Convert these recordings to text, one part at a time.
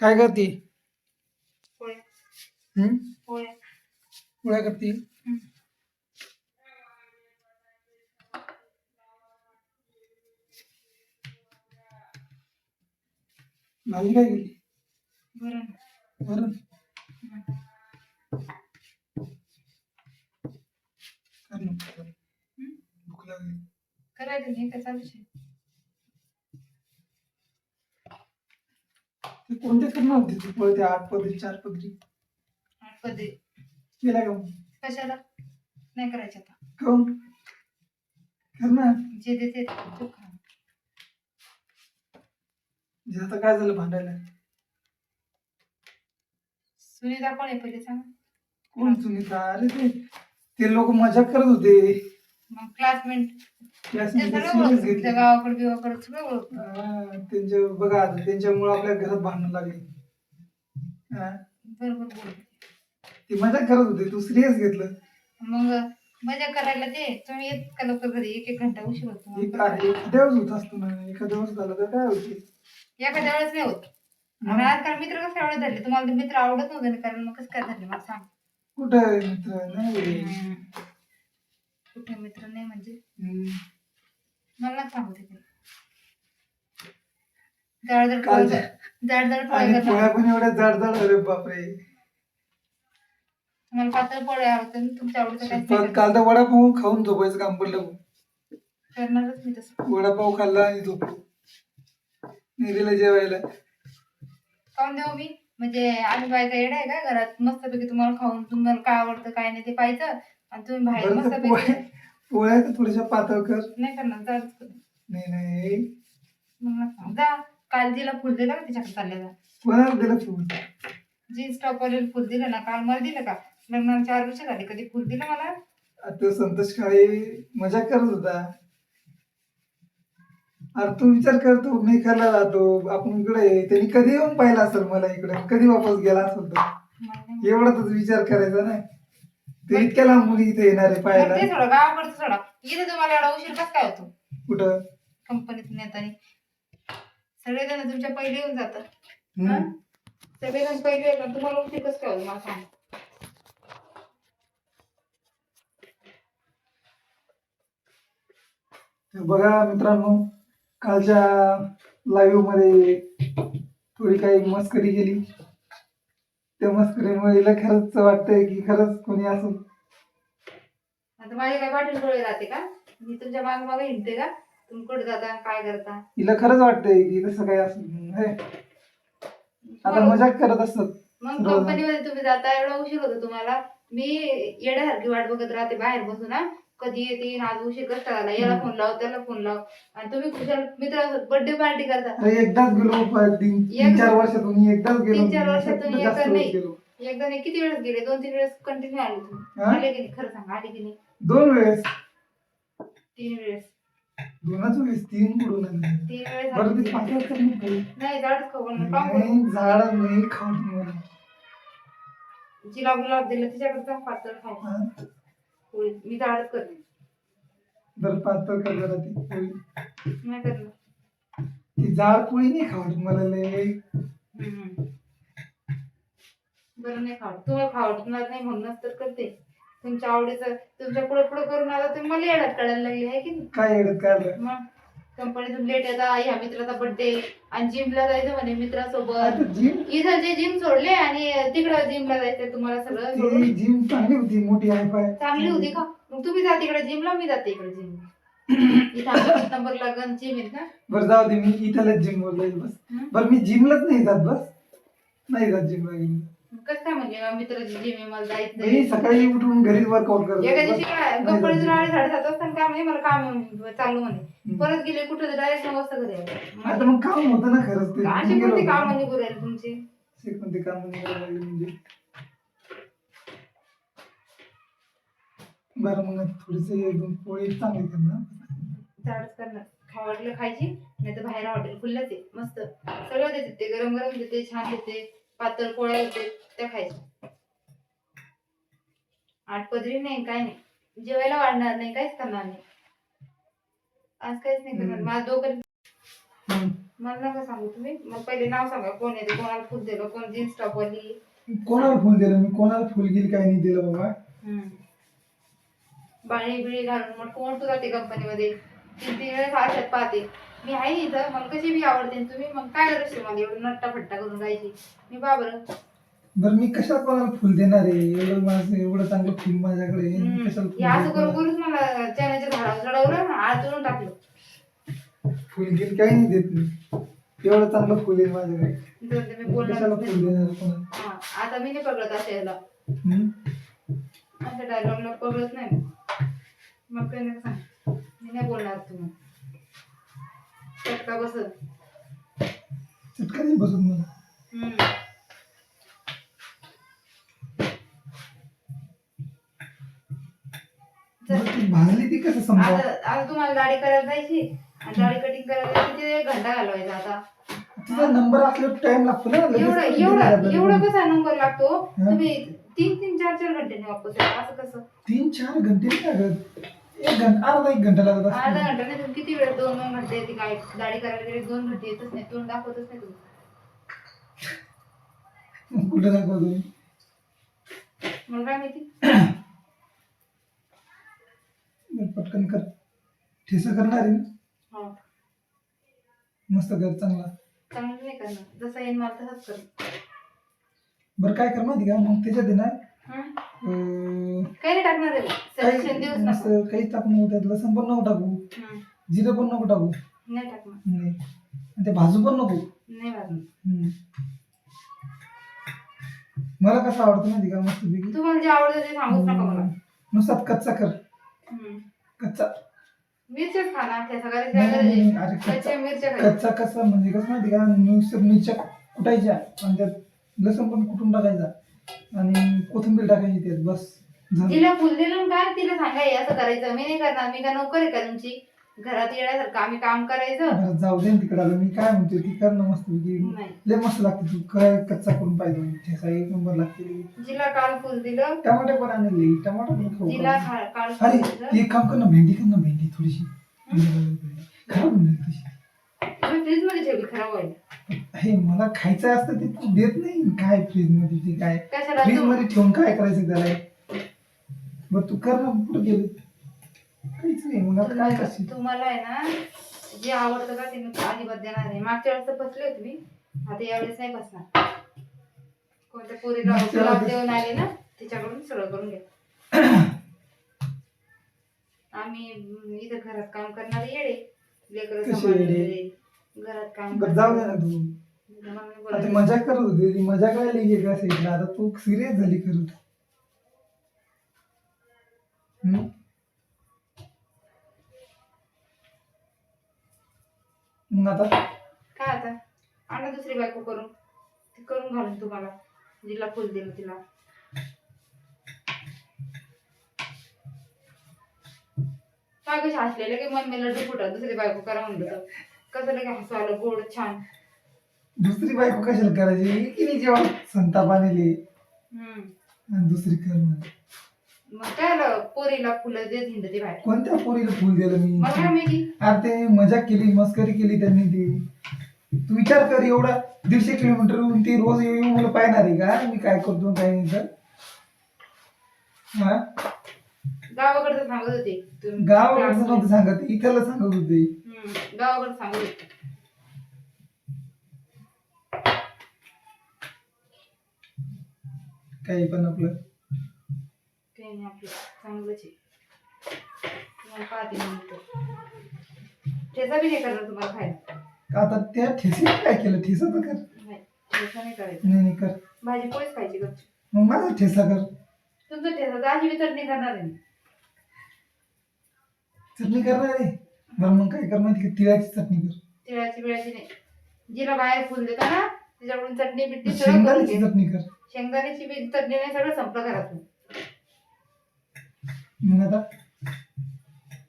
काय करते? पोळ्या. करते. भाजी काय. भूक लागली. करायचं नाही का चालूच ते कोणते करणार होते तू पोळ्या त्या आठ पदरी चार पदरी. आठ पदरी. केला का? कशाला? नाही करायचं आता. काहून कर ना जे देते ते खा. म्हणजे आता काय झालं भांडायला? सुनीता कोण आहे पहिले सांग. कोण सुनीता? अरे ते ते लोक मजा करत होते. मग क्लासमेट ते क्लासमध्ये सगळं सिरियस ओळखतं. घेतली. त्या गावाकडे बिवाकडे सगळं ओळखतं. हा, त्यांच्या बघा आता त्यांच्यामुळे आपल्या घरात भांडण लागली. हा, बरोबर बोल ते मजा करत होते तू सिरियस घेतलं. मग मजा करायला ते तुम्ही येत का लवकर घरी एक एक घंटा उशीर होतो एक एखाद्या वेळेस होत असतो ना एखाद्या वेळेस झालं तर काय होते? एखाद्या वेळेस नाही होत. आणि आजकाल मित्र कसे आवडत धरले तुम्हाला ते मित्र आवडत नव्हते ना कारण मग कसं काय धरले मला सांग. कुठं मित्र? नाही. कुठे मित्र नाही म्हणजे. मला सांगू ते काल पोळ्या आणि करणार पण एवढ्या जाड जाड अरे बापरे. मला पातळ पोळ्या आवडतात आणि तुमच्या आवडतं काय पण काल तर वडापाव खाऊन झोपायचं काम पडलं. करणारच मी तसं. वडापाव खाल्ला आणि झोपलो. निरीला जेवायला. खाऊन देऊ मी. म्हणजे आम्ही बायका येडा आहे का घरात? मस्तपैकी तुम्हाला खाऊन तुम्हाला काय आवडतं काय नाही ते पाहायचं. आणि तुम्ही बाहेर बरं तर मस्तपैकी पोळ्या पोळ्या तर थोड्याशा पातळ कर. नाही करणार करू. नाही नाही. मग नका. जा. काल जिला फुल दिलं का तिच्याकडे चालले जा कोणाला दिलं फूल. जीन्स टॉप वाले फुल दिलं ना काल मला दिलं का? लग्नाला चार वर्ष झाली कधी फुल दिलं मला? आता संतोष काळे मजा करत होता. अरे तू विचार करतो मी खायला जातो आपण इकडे आहे. त्यांनी कधी येऊन पाहिला असेल मला इकडे? कधी वापस गेला असेल तर मला नाही एवढाच विचार करायचा नाही ते इतक्या लांब मुली इथे येणार आहे मग पाहायला. ते सोडा गावाकडचं सोडा. इथे तुम्हाला एवढा उशीर कसं काय होतो? कुठं? कंपनीतून येताना सगळेजण तुमच्या पहिले येऊन जातात. हम्म. हा? सगळेजण पहिले येतात. तुम्हाला उशीर कसं काय होतो? मला सांग. तर बघा मित्रांनो कालच्या लाईव्हमध्ये थोडी काही मस्करी केली. त्या मस्करीमुळे हिला खरंच वाटतंय की खरंच कोणी असं आता माझे काय पाटील डोळे राहते का? मी तुमच्या माग मागे हिंडते का? तुम्ही कुठे जाता? काय करता? हिला खरंच वाटतंय की तसं काही असं हे. आता मजाक करत असतात. मग. कंपनीमध्ये तुम्ही जाता एवढा उशीर होतो तुम्हाला. मी येण्यासारखी वाट बघत राहते बाहेर बसून ना कधी येते आज उशीर कष्ट झाला याला फोन लाव त्याला फोन लाव. आणि तुम्ही खुशाल मित्र बर्थडे पार्टी करता. अरे एकदाच गेलो प- तीन चार वर्षातून एकदाच गेलो. तीन चार वर्षातून एकदा जास्त नाही. गेलो. एकदा नाही किती वेळेस गेले? दोन तीन वेळेस कंटिन्यू आले तुम्ही. हा? आले की नाही? खरं सांगा आले की नाही? दोन वेळेस. तीन वेळेस. दोनच वेळेस तीन कुठून आले? तीन वेळेस बरं आले. ते तुम्ही. पाठवत तर नाही झाडच खाऊ नाही झाड नाही खाऊन मला. जिला गुलाब दिलं तिच्याकडे जा पातळ खाऊ हा? पोळी. मी झाडच करते. बरं पातळ कर जरा ती पोळी. नाही करणार. ती जाड पोळी नाही खावत मला लय हम्म. बरं नाही खावत तुम्हाला खावटणार नाही म्हणूनच तर करते. तुमच्या आवडीचं तुमच्यापुढे पुढे करून आता तुम्ही मला येड्यात काढायला लागली आहे की नाही? काय येडत काढलं? मग? कंपनीतून लेट येता ह्या मित्राचा बर्थडे आणि जिमला जायचं म्हणे मित्रासोबत. जिम इथं जे जिम सोडले आणि तिकडं जिमला जायचं तुम्हाला सगळं सोडून. ती जिम चांगली होती मोठी आहे पाय. चांगली होती का? मग तुम्ही जा तिकडे जिमला मी जाते इकडे जिम इथं आमच्या नंबरला गन जिम बरं जाऊ दे मी इथल्याच जिम वर जाईल बस. हं? बरं मी जिमलाच नाही जात बस. नाही जात जिमला गेली. कसं काय म्हणजे मित्राची जिम आहे मला जायचंय. मी सकाळी उठून घरीच वर्कआउट करतो एका दिवशी. काय कंपनीतून आले साडेसात वाजता? काय म्हणे मला काम आहे म्हणे, चालू म्हणे. परत गेले कुठं डायरेक्ट नऊ वाजता घरी. आले. आता मग काम होतं ना खरंच ते. कोणते काम. निघू राहिले तुमचे? कोणते काम म्हणजे. बरं मग थोडीसे पोळी चांगली करणार. खाऊ वाटलं खायची नाही तर बाहेर हॉटेल खुल्लंच आहे. मस्त. सगळं देते ते गरम गरम देते छान देते. पातळ पोळ्या देते त्या खायच्या. आठ पदरी नाही काय नाही. जेवायला वाढणार नाही काहीच करणार नाही. आज काहीच नाही करणार. माझं डोकं मग मला नका सांगू तुम्ही. मग पहिले नाव सांगा कोण येते कोणाला फुल दिलं कोण जीन्स टॉपवाली? कोणाला फुल दिलं? मी कोणाला फुल गेली काय नाही दिलं बाबा. बाळी बिळी घालून मग कोण तू जाते कंपनीमध्ये तीन वेळेस आशात पाहते. मी आहे इथं मला कशी बी आवडते तुम्ही मग काय करते मला एवढं नट्टा फट्टा करून जायची मी बा बरं मी कशाला कोणाला फुल देणार आहे? एवढं माझं एवढं चांगलं फुल माझ्याकडे आहे. मी. कशाला हे असं करून मला चण्याच्या झाडावर चढवलं आतून टाकलं. फुल गेली काही नाही देत मी. एवढं चांगलं फुल आहे माझ्याकडे. तर ते मी मी बोलणार कशाला फुल देणार कोणाला? हा, आता मी नाही पकडत अशा याला. हम्म? अशा डायलॉगला पकडत नाही. मी. मग काही नाही सांग मी नाही बोलणार तुम्ही चटका बसत. चटका नाही बसून मला. हम्म. बरं, ती भाजली ती कसं समजा आता आता तुम्हाला दाढी करायला जायची आणि दाढी कटिंग करायला जायची ते एक घंटा घालवायचा आता. तिचा नंबर असल्यावर टाइम लागतो ना लगेच एवढं. कसा नंबर लागतो? तुम्ही तीन तीन चार चार घंटे वापस येता. असं कसं? तीन चार घंटे नाही लागत. एक घंटा अर्धा एक घंटा लागत अर्धा असतो घंटा नाही तुम्ही किती वेळ दोन दोन घंटे येते काय दाढी करायला गेले दोन घंटे येतच नाही तोंड दाखवतच नाही तुम्ही. कुठे दाखवतो मी काय माहिती? पटकन कर. ठेसा करणार आहे ना? हा. मस्त कर चांगला. चांगलं नाही करणार. जसं येईन मला तसंच कर. बरं काय कर माहिती का? मग त्याच्यात आहे ना हं? अं, काही नाही टाकणार आहे सजेशन काही मस्त नको काहीच टाकू नको त्यात. लसण पण नको टाकू. हं. जिरं पण नको टाकू. नाही टाकणार. नाही. आणि ते भाजू पण नको. नाही भाजणार. हम्म. मला कसं आवडतं माहिती का? मस्त तुम्हाला जे आवडतं ते सांगूच नका मला. नुसतात कच्चा कर. कच्चा. खाणार त्या सगळ्या अरे कच्चा. मिरच्या खायच्या. कच्चा कसा म्हणजे कसं माहिती का नुसतं मिरच्या कुटायच्या आणि त्यात लसूण पण कुटून टाकायचा आणि कोथिंबीर टाकायची त्यात बस. झालं. तिला फुल दिलं काय तिला सांगा हे असं करायचं. मी नाही करणार. मी का नोकर आहे का तुमची? घरात येण्यासारखं आम्ही काम करायचं. जाऊ दे तिकडे आलं. मी काय म्हणतोय ती कर ना मस्त नाही. लय मस्त लागते तू. काय कच्चा करून पाहिजे ठेसा एक नंबर लागते जिला काल फुल दिलं. टमाटे पण आणले. टमाटा पण खाऊ. जिला आपण. खा- काल अरे फुल दिलं. एक काम कर ना भेंडी कर ना भेंडी थोडीशी. खराब होऊन जाईल तशी. तुम्ही फ्रीजमध्ये ठेवली खराब होईल. हे मला खायचं असतं ते तू देत नाही. काय फ्रीजमध्ये ते काय? कशाला फ्रीज तू- मध्ये ठेवून काय करायचं त्याला? बरं तू कर ना कुठं गेलं? काहीच नाही मग आता काय करशील? तुम्हाला आहे ना जे आवडतं का ते मी अजिबात देणार नाही. मागच्या वेळेस तर फसले होते मी आता यावेळेस नाही फसणार. कोणत्या पोरीला मागच्या गुलाब वेळेस- देऊन आले ना तिच्याकडून सगळं करून घ्या आम्ही अं, इथं घरात काम करणारे येडे लेकर कसे येडे? घरात काम बरं जाऊ दे ना तू मला नाही आता बोलायचं. मजा करत होती ती मजा करायला गेली का साईडला आता तू सिरियस झाली खरं हम्म? मग आता? काय आता? आणा दुसरी बायको करून. ती करून घालून तुम्हाला. जिला फुल दिलं तिला. काय कशी मन मेलं फुटत दुसरी बायको करा म्हणलं कसं लगे हसू आलं गोड छान. दुसरी बायको कशाला करायची? एकीने जेव्हा संताप आणले हम्म. आणि दुसरी कर म्हणे. मग काय आलं पोरीला फुलं बाहेर. कोणत्या पोरीला फुल दिलं मी? काय माहिती? अरे ते मजा केली मस्करी केली त्यांनी ती. तू विचार कर एवढा दीडशे किलोमीटर ती रोज येऊन मला पाहणार आहे का? मी काय करतो काय नाही तर? हा? गावाकडचं सांगत होते. तुम्ही गावाकडचं. नव्हतं सांगत इथलं सांगत होते. हम्म. गावाकडं सांगत होते. काही पण आपलं. काही नाही आपलं चांगलंच आहे. तुम्हाला पाहते मी नंतर. ठेचा बी नाही करणार तुम्हाला खायला. आता त्या ठेसीने काय केलं? ठेसा तर कर. नाही ठेचा नाही करायचं. नाही नाही कर. भाजी पोळीच खायची गपची मग माझा ठेसा कर. तुमचं ठेचा तर चटणी करणार आहे. चटणी करणार आहे? बरं मग काय कर? माहिती का तिळाची चटणी कर. तिळाची बिळाची नाही. जिला बाहेर फुल देता ना तिच्याकडून चटणी बिटणी सगळं करून शेंगदाण्याची घे. चटणी कर. शेंगदाण्याची बी चटणी नाही सगळं संपलं घरातून. मग आता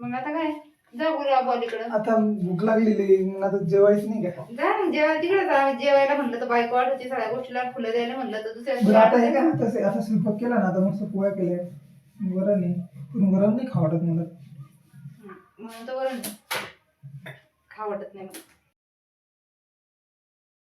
मग आता काय? जा गुलाब अलीकडं आता भूक लागलेली मग आता जेवायचं नाही का? जा मग जेवायला तिकडे जा. जेवायला म्हणलं तर बायको होती सगळ्या गोष्टीला फुलं द्यायला म्हणलं तर दुसऱ्या बरं आता हे दिवशी का आता आता स्वयंपाक केला ना आता मस्त पोळ्या केल्या. वरण नाही. पण वरण नाही खावटत मला. हं, म्हणून तर वरण खा वाटत नाही मला.